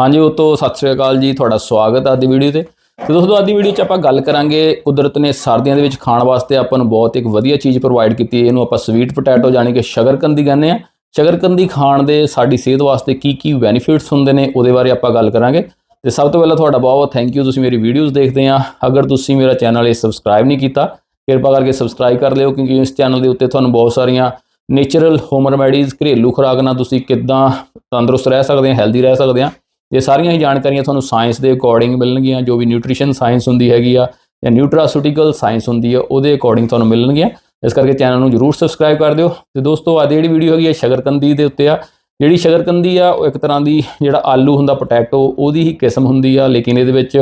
ਹਾਂਜੀ, ਉਹ ਤੋਂ ਸਤਿ ਸ੍ਰੀ ਅਕਾਲ ਜੀ, ਤੁਹਾਡਾ ਸਵਾਗਤ ਹੈ ਅੱਜ ਦੀ ਵੀਡੀਓ ਤੇ। ਤੇ ਦੋਸਤੋ, ਅੱਜ ਦੀ ਵੀਡੀਓ 'ਚ ਆਪਾਂ ਗੱਲ ਕਰਾਂਗੇ ਕੁਦਰਤ ਨੇ ਸਰਦੀਆਂ ਦੇ ਵਿੱਚ ਖਾਣ ਵਾਸਤੇ ਆਪਾਂ ਨੂੰ ਬਹੁਤ ਇੱਕ ਵਧੀਆ ਚੀਜ਼ ਪ੍ਰੋਵਾਈਡ ਕੀਤੀ ਹੈ। ਇਹਨੂੰ ਆਪਾਂ ਸਵੀਟ ਪੋਟੈਟੋ ਯਾਨੀ ਕਿ ਸ਼ਗਰਕੰਦੀ ਕਹਿੰਦੇ ਆ ਸ਼ਗਰਕੰਦੀ ਖਾਣ ਦੇ ਸਾਡੀ ਸਿਹਤ ਵਾਸਤੇ ਕੀ ਕੀ ਬੈਨੀਫਿਟਸ ਹੁੰਦੇ ਨੇ, ਉਹਦੇ ਬਾਰੇ ਆਪਾਂ ਗੱਲ ਕਰਾਂਗੇ। ਤੇ ਸਭ ਤੋਂ ਪਹਿਲਾਂ ਤੁਹਾਡਾ ਬਹੁਤ ਬਹੁਤ ਥੈਂਕ ਯੂ ਤੁਸੀਂ ਮੇਰੀ ਵੀਡੀਓਜ਼ ਦੇਖਦੇ ਆ। ਅਗਰ ਤੁਸੀਂ ਮੇਰਾ ਚੈਨਲ ਇਹ ਸਬਸਕ੍ਰਾਈਬ ਨਹੀਂ ਕੀਤਾ, ਕਿਰਪਾ ਕਰਕੇ ਸਬਸਕ੍ਰਾਈਬ ਕਰ ਲਿਓ, ਕਿਉਂਕਿ ਇਸ ਚੈਨਲ ਦੇ ਉੱਤੇ ਤੁਹਾਨੂੰ ਬਹੁਤ ਸਾਰੀਆਂ ਨੇਚਰਲ ਹੋਮ ਰੈਮੈਡੀਜ਼ ਘਰੇਲੂ ਖੁਰਾਕ ਨਾਲ ਤੁਸੀਂ ਕਿੱਦਾਂ ਤੰਦਰੁਸਤ ਰਹਿ ਸਕਦੇ ਆ ਹੈਲਦੀ ਰਹਿ ਸਕਦੇ ਆ। ਇਹ ਸਾਰੀਆਂ ਹੀ ਜਾਣਕਾਰੀਆਂ ਤੁਹਾਨੂੰ ਸਾਇੰਸ ਦੇ ਅਕੋਰਡਿੰਗ ਮਿਲਣਗੀਆਂ, ਜੋ ਵੀ ਨਿਊਟ੍ਰੀਸ਼ਨ ਸਾਇੰਸ ਹੁੰਦੀ ਹੈਗੀ ਆ ਜਾਂ ਨਿਊਟ੍ਰਾਸੂਟੀਕਲ ਸਾਇੰਸ ਹੁੰਦੀ ਆ, ਉਹਦੇ ਅਕੋਰਡਿੰਗ ਤੁਹਾਨੂੰ ਮਿਲਣਗੀਆਂ। ਇਸ ਕਰਕੇ ਚੈਨਲ ਨੂੰ ਜਰੂਰ ਸਬਸਕ੍ਰਾਈਬ ਕਰ ਦਿਓ। ਤੇ ਦੋਸਤੋ, ਅੱਜ ਜਿਹੜੀ ਵੀਡੀਓ ਹੈਗੀ ਹੈ ਸ਼ਗਰਕੰਦੀ ਦੇ ਉੱਤੇ ਆ। ਜਿਹੜੀ ਸ਼ਗਰਕੰਦੀ ਆ, ਉਹ ਇੱਕ ਤਰ੍ਹਾਂ ਦੀ ਜਿਹੜਾ ਆਲੂ ਹੁੰਦਾ ਪੋਟੈਟੋ ਉਹਦੀ ਹੀ ਕਿਸਮ ਹੁੰਦੀ ਆ, ਲੇਕਿਨ ਇਹਦੇ ਵਿੱਚ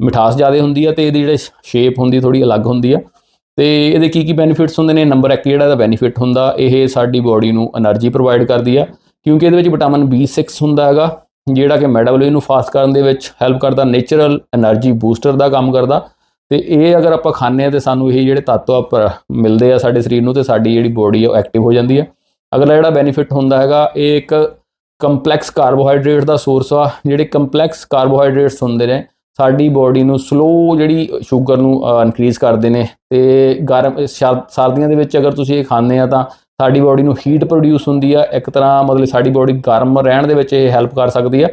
ਮਿਠਾਸ ਜ਼ਿਆਦਾ ਹੁੰਦੀ ਆ ਤੇ ਇਹਦੀ ਜਿਹੜੇ ਸ਼ੇਪ ਹੁੰਦੀ ਥੋੜੀ ਅਲੱਗ ਹੁੰਦੀ ਆ। ਤੇ ਇਹਦੇ ਕੀ ਕੀ ਬੈਨੀਫਿਟਸ ਹੁੰਦੇ ਨੇ? ਨੰਬਰ 1 ਜਿਹੜਾ ਦਾ ਬੈਨੀਫਿਟ ਹੁੰਦਾ, ਇਹ ਸਾਡੀ ਬਾਡੀ ਨੂੰ એનર્ਜੀ ਪ੍ਰੋਵਾਈਡ ਕਰਦੀ ਆ, ਕਿਉਂਕਿ ਇਹਦੇ ਵਿੱਚ ਵਿਟਾਮਿਨ B6 ਹੁੰਦਾ ਹੈਗਾ। ਜਿਹੜਾ ਕਿ ਮੈਟਾਬੋਲਿਜ਼ਮ ਨੂੰ ਫਾਸਟ ਕਰਨ ਦੇ ਵਿੱਚ ਹੈਲਪ ਕਰਦਾ ਨੇਚਰਲ એનર્ਜੀ ਬੂਸਟਰ ਦਾ ਕੰਮ ਕਰਦਾ। ਤੇ ਇਹ ਅਗਰ ਆਪਾਂ ਖਾਂਦੇ ਆ ਤੇ ਸਾਨੂੰ ਇਹ ਜਿਹੜੇ ਤੱਤਵ ਮਿਲਦੇ ਆ ਸਾਡੇ ਸਰੀਰ ਨੂੰ ਤੇ ਸਾਡੀ ਜਿਹੜੀ ਬੋਡੀ ਆ ਉਹ ਐਕਟਿਵ ਹੋ ਜਾਂਦੀ ਹੈ। ਅਗਲਾ ਜਿਹੜਾ ਬੈਨੀਫਿਟ ਹੁੰਦਾ ਹੈਗਾ, ਇਹ ਇੱਕ ਕੰਪਲੈਕਸ ਕਾਰਬੋਹਾਈਡਰੇਟ ਦਾ ਸੋਰਸ ਆ, ਜਿਹੜੇ ਕੰਪਲੈਕਸ ਕਾਰਬੋਹਾਈਡਰੇਟਸ ਹੁੰਦੇ ਨੇ, ਸਾਡੀ ਬੋਡੀ ਨੂੰ ਸਲੋ ਜਿਹੜੀ ਸ਼ੂਗਰ ਨੂੰ ਇਨਕਰੀਜ਼ ਕਰਦੇ ਨੇ। ਤੇ ਗਰਮ ਸਰਦੀਆਂ ਦੇ ਵਿੱਚ ਅਗਰ ਤੁਸੀਂ ਇਹ ਖਾਂਦੇ ਆ ਤਾਂ ਸਾਡੀ ਬੋਡੀ ਨੂੰ ਹੀਟ ਪ੍ਰੋਡਿਊਸ ਹੁੰਦੀ ਆ, ਇੱਕ ਤਰ੍ਹਾਂ ਮਤਲਬ ਸਾਡੀ ਬੋਡੀ ਗਰਮ ਰਹਿਣ ਦੇ ਵਿੱਚ ਇਹ ਹੈਲਪ ਕਰ ਸਕਦੀ ਆ।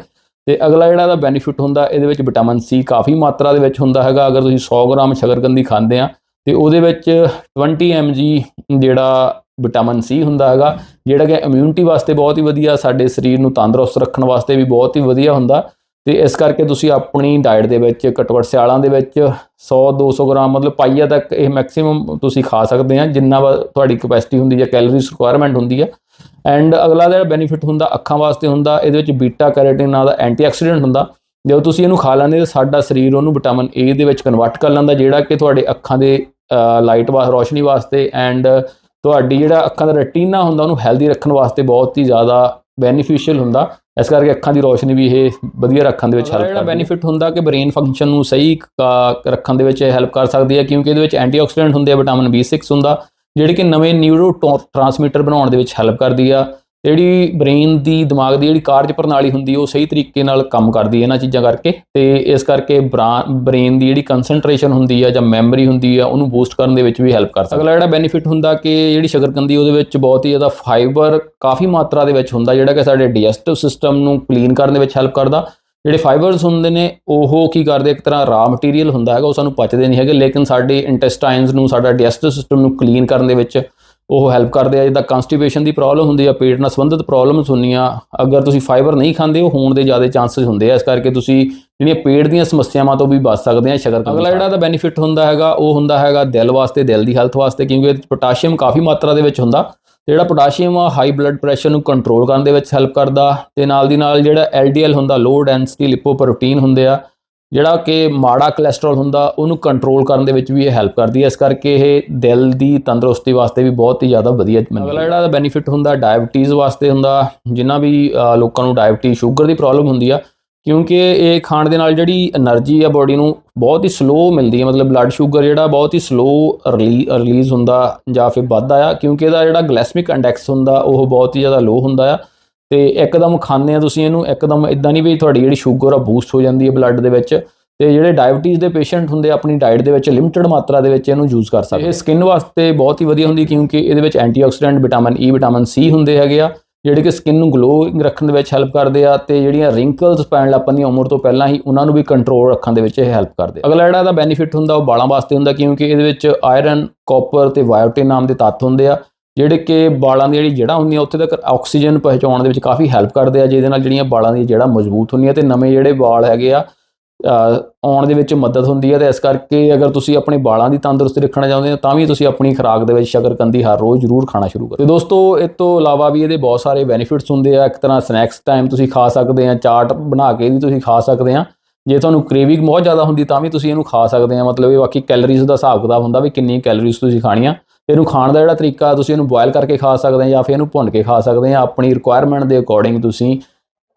ਤੇ ਅਗਲਾ ਜਿਹੜਾ ਇਹਦਾ ਬੈਨੀਫਿਟ ਹੁੰਦਾ, ਇਹਦੇ ਵਿੱਚ ਵਿਟਾਮਿਨ ਸੀ ਕਾਫੀ ਮਾਤਰਾ ਦੇ ਵਿੱਚ ਹੁੰਦਾ ਹੈਗਾ, ਅਗਰ ਤੁਸੀਂ 100 ਗ੍ਰਾਮ ਸ਼ਕਰਕੰਦੀ ਖਾਂਦੇ ਆ, ਤੇ ਉਹਦੇ ਵਿੱਚ 20 mg ਜਿਹੜਾ ਵਿਟਾਮਿਨ ਸੀ ਹੁੰਦਾ ਹੈਗਾ, ਜਿਹੜਾ ਕਿ ਇਮਿਊਨਿਟੀ ਵਾਸਤੇ ਬਹੁਤ ਹੀ ਵਧੀਆ, ਸਾਡੇ ਸਰੀਰ ਨੂੰ ਤੰਦਰੁਸਤ ਰੱਖਣ ਵਾਸਤੇ ਵੀ ਬਹੁਤ ਹੀ ਵਧੀਆ ਹੁੰਦਾ। ਤੇ ਇਸ ਕਰਕੇ ਤੁਸੀਂ ਆਪਣੀ ਡਾਈਟ ਦੇ ਵਿੱਚ ਘੱਟੋ ਘੱਟ ਸਿਆਲਾਂ ਦੇ ਵਿੱਚ 100 200 ਗ੍ਰਾਮ ਮਤਲਬ ਪਾਈਆ ਤੱਕ ਇਹ ਮੈਕਸਿਮਮ ਤੁਸੀਂ ਖਾ ਸਕਦੇ ਆ, ਜਿੰਨਾ ਵਾ ਤੁਹਾਡੀ ਕਪੈਸਿਟੀ ਹੁੰਦੀ ਜਾਂ ਕੈਲਰੀਜ਼ ਰਿਕੁਆਇਰਮੈਂਟ ਹੁੰਦੀ ਆ। ਐਂਡ ਅਗਲਾ ਜਿਹੜਾ ਬੈਨੀਫਿਟ ਹੁੰਦਾ, ਅੱਖਾਂ ਵਾਸਤੇ ਹੁੰਦਾ, ਇਹਦੇ ਵਿੱਚ ਬੀਟਾ ਕੈਰੋਟਿਨ ਨਾਂ ਦਾ ਐਂਟੀਆਕਸੀਡੈਂਟ ਹੁੰਦਾ। ਜਦੋਂ ਤੁਸੀਂ ਇਹਨੂੰ ਖਾ ਲੈਂਦੇ ਤਾਂ ਸਾਡਾ ਸਰੀਰ ਉਹਨੂੰ ਵਿਟਾਮਿਨ ਏ ਦੇ ਵਿੱਚ ਕਨਵਰਟ ਕਰ ਲੈਂਦਾ, ਜਿਹੜਾ ਕਿ ਤੁਹਾਡੇ ਅੱਖਾਂ ਦੇ ਲਾਈਟ ਵਾਸ ਰੋਸ਼ਨੀ ਵਾਸਤੇ ਐਂਡ ਤੁਹਾਡੀ ਜਿਹੜਾ ਅੱਖਾਂ ਦਾ ਰੈਟੀਨਾ ਹੁੰਦਾ, ਉਹਨੂੰ ਹੈਲਦੀ ਰੱਖਣ ਵਾਸਤੇ ਬਹੁਤ ਹੀ ਜ਼ਿਆਦਾ ਬੈਨੀਫੀਸ਼ੀਅਲ ਹੁੰਦਾ। ਇਸ ਕਰਕੇ ਅੱਖਾਂ ਦੀ ਰੋਸ਼ਨੀ ਵੀ ਇਹ ਵਧੀਆ ਰੱਖਣ ਦੇ ਵਿੱਚ ਹੈਲਪ ਕਰਦਾ ਬੈਨੀਫਿਟ ਹੁੰਦਾ ਕਿ ਬ੍ਰੇਨ ਫੰਕਸ਼ਨ ਨੂੰ ਸਹੀ ਰੱਖਣ ਦੇ ਵਿੱਚ ਹੈਲਪ ਕਰ ਸਕਦੀ ਹੈ ਕਿਉਂਕਿ ਇਹਦੇ ਵਿੱਚ ਐਂਟੀਆਕਸੀਡੈਂਟ ਹੁੰਦੇ ਆ ਵਿਟਾਮਿਨ B6 ਹੁੰਦਾ ਜਿਹੜੇ ਕਿ ਨਵੇਂ ਨਿਊਰੋ ਟ੍ਰਾਂਸਮਿਟਰ ਬਣਾਉਣ ਦੇ ਵਿੱਚ ਹੈਲਪ ਕਰਦੀ ਆ। ਜਿਹੜੀ ਬ੍ਰੇਨ ਦੀ ਦਿਮਾਗ ਦੀ ਜਿਹੜੀ ਕਾਰਜ ਪ੍ਰਣਾਲੀ ਹੁੰਦੀ ਉਹ ਸਹੀ ਤਰੀਕੇ ਨਾਲ ਕੰਮ ਕਰਦੀ ਹੈ ਇਹਨਾਂ ਚੀਜ਼ਾਂ ਕਰਕੇ ਤੇ ਇਸ ਕਰਕੇ ਬ੍ਰੇਨ ਦੀ ਜਿਹੜੀ ਕਨਸੈਂਟਰੇਸ਼ਨ ਹੁੰਦੀ ਆ ਜਾਂ ਮੈਮਰੀ ਹੁੰਦੀ ਆ, ਉਹਨੂੰ ਬੂਸਟ ਕਰਨ ਦੇ ਵਿੱਚ ਵੀ ਹੈਲਪ ਕਰ ਸਕਦਾ ਅਗਲਾ ਜਿਹੜਾ ਬੈਨੀਫਿਟ ਹੁੰਦਾ ਕਿ ਜਿਹੜੀ ਸ਼ਕਰਕੰਦੀ ਉਹਦੇ ਵਿੱਚ ਬਹੁਤ ਹੀ ਜ਼ਿਆਦਾ ਫਾਈਬਰ ਕਾਫੀ ਮਾਤਰਾ ਦੇ ਵਿੱਚ ਹੁੰਦਾ, ਜਿਹੜਾ ਕਿ ਸਾਡੇ ਡਾਈਜੈਸਟਿਵ ਸਿਸਟਮ ਨੂੰ ਕਲੀਨ ਕਰਨ ਦੇ ਵਿੱਚ ਹੈਲਪ ਕਰਦਾ। ਜਿਹੜੇ ਫਾਈਬਰਸ ਹੁੰਦੇ ਨੇ, ਉਹ ਕੀ ਕਰਦੇ, ਇੱਕ ਤਰ੍ਹਾਂ ਰਾ ਮਟੀਰੀਅਲ ਹੁੰਦਾ ਹੈਗਾ, ਉਹ ਸਾਨੂੰ ਪਚਦੇ ਨਹੀਂ ਹੈਗੇ, ਲੇਕਿਨ ਸਾਡੇ ਇੰਟੈਸਟਾਈਨਸ ਨੂੰ, ਸਾਡਾ ਡਾਈਜੈਸਟਿਵ ਸਿਸਟਮ ਨੂੰ ਕਲੀਨ ਕਰਨ ਦੇ ਵਿੱਚ ਉਹ ਹੈਲਪ ਕਰਦੇ ਆ ਜਿੱਦਾਂ ਕਨਸਟੀਪੇਸ਼ਨ ਦੀ ਪ੍ਰੋਬਲਮ ਹੁੰਦੀ ਆ ਪੇਟ ਨਾਲ ਸੰਬੰਧਿਤ ਪ੍ਰੋਬਲਮਸ ਹੁੰਦੀਆਂ ਅਗਰ ਤੁਸੀਂ ਫਾਈਬਰ ਨਹੀਂ ਖਾਂਦੇ ਉਹ ਹੋਣ ਦੇ ਜ਼ਿਆਦਾ ਚਾਂਸਸ ਹੁੰਦੇ ਆ ਇਸ ਕਰਕੇ ਤੁਸੀਂ ਜਿਹੜੀਆਂ ਪੇਟ ਦੀਆਂ ਸਮੱਸਿਆਵਾਂ ਤੋਂ ਵੀ ਬਚ ਸਕਦੇ ਆ ਸ਼ਕਰ ਅਗਲਾ ਜਿਹੜਾ ਦਾ ਬੈਨੀਫਿਟ ਹੁੰਦਾ ਹੈਗਾ ਉਹ ਹੁੰਦਾ ਹੈਗਾ ਦਿਲ ਵਾਸਤੇ ਦਿਲ ਦੀ ਹੈਲਥ ਵਾਸਤੇ ਕਿਉਂਕਿ ਇਹ ਪੋਟਾਸ਼ੀਅਮ ਕਾਫੀ ਮਾਤਰਾ ਦੇ ਵਿੱਚ ਹੁੰਦਾ। ਤੇ ਜਿਹੜਾ ਪੋਟਾਸ਼ੀਅਮ ਆ ਹਾਈ ਬਲੱਡ ਪ੍ਰੈਸ਼ਰ ਨੂੰ ਕੰਟਰੋਲ ਕਰਨ ਦੇ ਵਿੱਚ ਹੈਲਪ ਕਰਦਾ। ਤੇ ਨਾਲ ਦੀ ਨਾਲ ਜਿਹੜਾ LDL ਹੁੰਦਾ ਲੋ ਡੈਂਸਿਟੀ ਲਿਪੋਪ੍ਰੋਟੀਨ ਹੁੰਦੇ ਆ ਜਿਹੜਾ ਕਿ ਮਾੜਾ ਕੋਲੇਸਟ੍ਰੋਲ ਹੁੰਦਾ ਉਹਨੂੰ ਕੰਟਰੋਲ ਕਰਨ ਦੇ ਵਿੱਚ ਵੀ ਇਹ ਹੈਲਪ ਕਰਦੀ ਹੈ। ਇਸ ਕਰਕੇ ਇਹ ਦਿਲ ਦੀ ਤੰਦਰੁਸਤੀ ਵਾਸਤੇ ਵੀ ਬਹੁਤ ਹੀ ਜ਼ਿਆਦਾ ਵਧੀਆ ਮੰਨਿਆ ਅਗਲਾ ਜਿਹੜਾ ਬੈਨੀਫਿਟ ਹੁੰਦਾ ਡਾਇਬੀਟੀਜ਼ ਵਾਸਤੇ ਹੁੰਦਾ ਜਿੰਨਾ ਵੀ ਲੋਕਾਂ ਨੂੰ ਡਾਇਬੀਟੀ ਸ਼ੂਗਰ ਦੀ ਪ੍ਰੋਬਲਮ ਹੁੰਦੀ ਆ ਕਿਉਂਕਿ ਇਹ ਖਾਣ ਦੇ ਨਾਲ ਜਿਹੜੀ એનર્ਜੀ ਆ ਬਾਡੀ ਨੂੰ ਬਹੁਤ ਹੀ ਸਲੋ ਮਿਲਦੀ ਹੈ ਮਤਲਬ ਬਲੱਡ ਸ਼ੂਗਰ ਜਿਹੜਾ ਬਹੁਤ ਹੀ ਸਲੋ ਰਿਲੀਜ਼ ਹੁੰਦਾ ਜਾਂ ਫਿਰ ਵੱਧਦਾ ਆ ਕਿਉਂਕਿ ਇਹਦਾ ਜਿਹੜਾ ਗਲੈਸਮਿਕ ਇੰਡੈਕਸ ਹੁੰਦਾ ਉਹ ਬਹੁਤ ਹੀ ਜ਼ਿਆਦਾ ਲੋ ਹੁੰਦਾ ਆ। ਤੇ ਇੱਕਦਮ ਖਾਂਦੇ ਆ ਤੁਸੀਂ ਇਹਨੂੰ ਇੱਕਦਮ ਇਦਾਂ ਨਹੀਂ ਵੀ ਤੁਹਾਡੀ ਜਿਹੜੀ ਸ਼ੂਗਰ ਆ ਬੂਸਟ ਹੋ ਜਾਂਦੀ ਹੈ ਬਲੱਡ ਦੇ ਵਿੱਚ ਤੇ ਜਿਹੜੇ ਡਾਇਬਟੀਜ਼ ਦੇ ਪੇਸ਼ੈਂਟ ਹੁੰਦੇ ਆ, ਆਪਣੀ ਡਾਈਟ ਦੇ ਵਿੱਚ ਲਿਮਟਿਡ ਮਾਤਰਾ ਦੇ ਵਿੱਚ ਇਹਨੂੰ ਯੂਜ਼ ਕਰ ਸਕਦੇ ਇਹ ਸਕਿਨ ਵਾਸਤੇ ਬਹੁਤ ਹੀ ਵਧੀਆ ਹੁੰਦੀ ਕਿਉਂਕਿ ਇਹਦੇ ਵਿੱਚ antioxidant vitamin E vitamin C ਹੁੰਦੇ ਹੈਗੇ ਆ ਜਿਹੜੇ ਕਿ ਸਕਿਨ ਨੂੰ ਗਲੋ ਰੱਖਣ ਦੇ ਵਿੱਚ ਹੈਲਪ ਕਰਦੇ ਆ ਤੇ ਜਿਹੜੀਆਂ ਰਿੰਕਲਸ ਪੈਣ ਲੱਪਣੀਆਂ ਉਮਰ ਤੋਂ ਪਹਿਲਾਂ ਹੀ ਉਹਨਾਂ ਨੂੰ ਵੀ ਕੰਟਰੋਲ ਰੱਖਣ ਦੇ ਵਿੱਚ ਇਹ ਹੈਲਪ ਕਰਦੇ ਅਗਲਾ ਜਿਹੜਾ ਦਾ ਬੈਨੀਫਿਟ ਹੁੰਦਾ ਉਹ ਵਾਲਾਂ ਵਾਸਤੇ ਹੁੰਦਾ ਕਿਉਂਕਿ ਇਹਦੇ ਵਿੱਚ ਆਇਰਨ ਕਾਪਰ ਤੇ ਬਾਇਓਟਿਨ ਨਾਮ ਦੇ ਤੱਤ ਹੁੰਦੇ ਆ ਜਿਹੜੇ ਕਿ ਬਾਲਾਂ ਦੀ ਜਿਹੜੀ ਜੜ੍ਹਾਂ ਹੁੰਦੀਆਂ, ਉੱਥੇ ਤੱਕ ਆਕਸੀਜਨ ਪਹੁੰਚਾਉਣ ਦੇ ਵਿੱਚ ਕਾਫੀ ਹੈਲਪ ਕਰਦੇ ਆ, ਜਿਹਦੇ ਨਾਲ ਜਿਹੜੀਆਂ ਬਾਲਾਂ ਦੀਆਂ ਜੜ੍ਹਾਂ ਮਜ਼ਬੂਤ ਹੁੰਦੀਆਂ ਤੇ ਨਵੇਂ ਜਿਹੜੇ ਵਾਲ ਹੈਗੇ ਆ ਆਉਣ ਦੇ ਵਿੱਚ ਮਦਦ ਹੁੰਦੀ ਹੈ ਤੇ ਇਸ ਕਰਕੇ ਅਗਰ ਤੁਸੀਂ ਆਪਣੇ ਵਾਲਾਂ ਦੀ ਤੰਦਰੁਸਤੀ ਰੱਖਣਾ ਚਾਹੁੰਦੇ ਹੋ, ਤਾਂ ਵੀ ਤੁਸੀਂ ਆਪਣੀ ਖੁਰਾਕ ਦੇ ਵਿੱਚ ਸ਼ਕਰਕੰਦੀ ਹਰ ਰੋਜ਼ ਜ਼ਰੂਰ ਖਾਣਾ ਸ਼ੁਰੂ ਕਰੋ। ਤੇ ਦੋਸਤੋ, ਇਸ ਤੋਂ ਇਲਾਵਾ ਵੀ ਇਹਦੇ ਬਹੁਤ ਸਾਰੇ ਬੈਨੀਫਿਟਸ ਹੁੰਦੇ ਆ, ਇੱਕ ਤਰ੍ਹਾਂ ਸਨੈਕਸ ਟਾਈਮ ਤੁਸੀਂ ਖਾ ਸਕਦੇ ਆ, ਚਾਟ ਬਣਾ ਕੇ ਵੀ ਤੁਸੀਂ ਖਾ ਸਕਦੇ ਆ। ਜੇ ਤੁਹਾਨੂੰ ਕ੍ਰੇਵਿੰਗ ਬਹੁਤ ਜ਼ਿਆਦਾ ਹੁੰਦੀ, ਤਾਂ ਵੀ ਤੁਸੀਂ ਇਹਨੂੰ ਖਾ ਸਕਦੇ ਆ, ਮਤਲਬ ਇਹ ਬਾਕੀ ਕੈਲਰੀਜ਼ ਦਾ ਹਿਸਾਬ ਕਿਤਾਬ ਹੁੰਦਾ ਵੀ ਕਿੰਨੀ ਕੈਲਰੀਜ਼ ਤੁਸੀਂ ਖਾਣੀਆਂ। ਇਹਨੂੰ ਖਾਣ ਦਾ ਜਿਹੜਾ ਤਰੀਕਾ, ਤੁਸੀਂ ਇਹਨੂੰ ਬੋਇਲ ਕਰਕੇ ਖਾ ਸਕਦੇ ਆ ਜਾਂ ਫਿਰ ਇਹਨੂੰ ਭੁੰਨ ਕੇ ਖਾ ਸਕਦੇ ਆ ਆਪਣੀ ਰਿਕੁਆਇਰਮੈਂਟ ਦੇ ਅਕੋਰਡਿੰਗ ਤੁਸੀਂ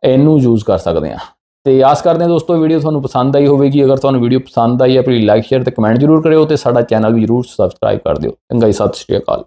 ਇਹਨੂੰ ਯੂਜ਼ ਕਰ ਸਕਦੇ ਆ ਤੇ ਆਸ ਕਰਦੇ ਹਾਂ ਦੋਸਤੋ ਵੀਡੀਓ ਤੁਹਾਨੂੰ ਪਸੰਦ ਆਈ ਹੋਵੇਗੀ। ਅਗਰ ਤੁਹਾਨੂੰ ਵੀਡੀਓ ਪਸੰਦ ਆਈ ਹੈ ਪਲੀਜ਼ ਲਾਈਕ ਸ਼ੇਅਰ ਤੇ ਕਮੈਂਟ ਜ਼ਰੂਰ ਕਰਿਓ ਤੇ ਸਾਡਾ ਚੈਨਲ ਵੀ ਜ਼ਰੂਰ ਸਬਸਕ੍ਰਾਈਬ ਕਰ ਦਿਓ। ਚੰਗਾ ਜੀ, ਸਤਿ ਸ਼੍ਰੀ ਅਕਾਲ।